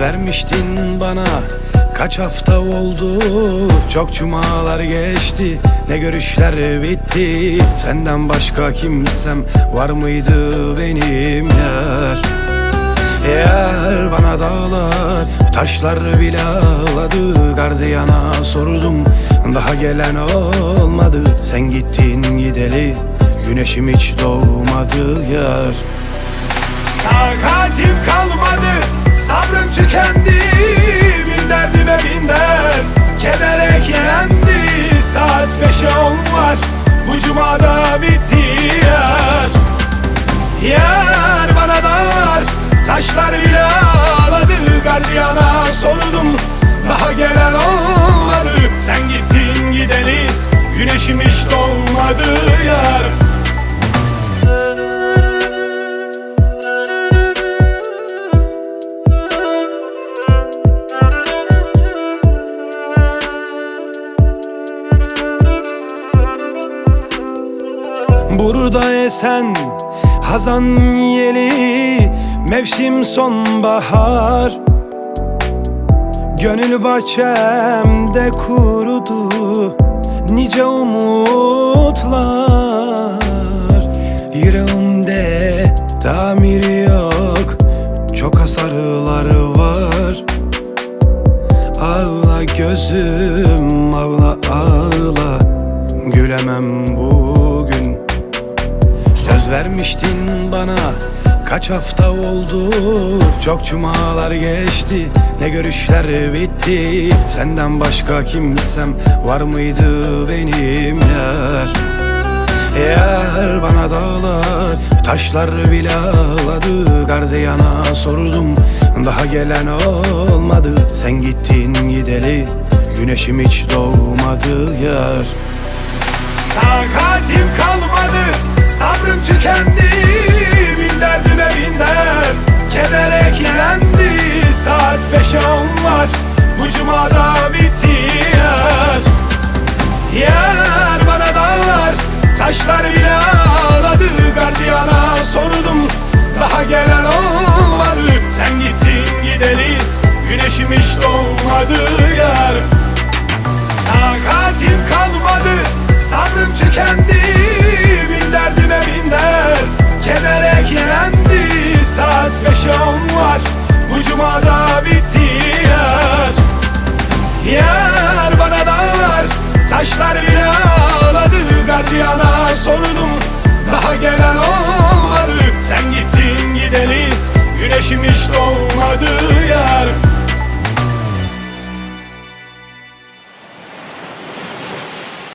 Vermiştin bana. Kaç hafta oldu? Çok cumalar geçti. Ne görüşler bitti? Senden başka kimsem var mıydı benim? Yar Eğer bana dağlar taşlar bile ağladı. Gardiyana sordum daha gelen olmadı. Sen gittin gideli güneşim hiç doğmadı. Yar Takatim kalmadı sabrım tükendi Bin derdime bin dert keder eklendi Saat beşe on var. Bu cumada bitti yar Yar bana dar Taşlar bile ağladı. Gardiyana sordum Daha gelen olmadı. Sen gittin gideli Güneşim hiç doğmadı yar Burada esen hazan yeli Mevsim sonbahar. Gönül bahçemde kurudu Nice umutlar. Yüreğimde tamir yok Çok hasarlar var. Ağla gözüm ağla ağla. Gülemem bugün Söz vermiştin bana. Kaç hafta oldu? Çok cumalar geçti. Ne görüşler bitti? Senden başka kimsem var mıydı benim yar? Eğer bana dağlar taşlar bile ağladı. Gardiyana sordum daha gelen olmadı. Sen gittin gideli güneşim hiç doğmadı yar. Takatim kalmadı Sabrım tükendi Bin derdime bin dert. Keder eklendi Saat beşe on var. Bu cumada Bu cumada bitti yar Yar bana dağlar Taşlar bile ağladı. Gardiyana sordum Daha gelen olmadı. Sen gittin gideli Güneşim hiç doğmadı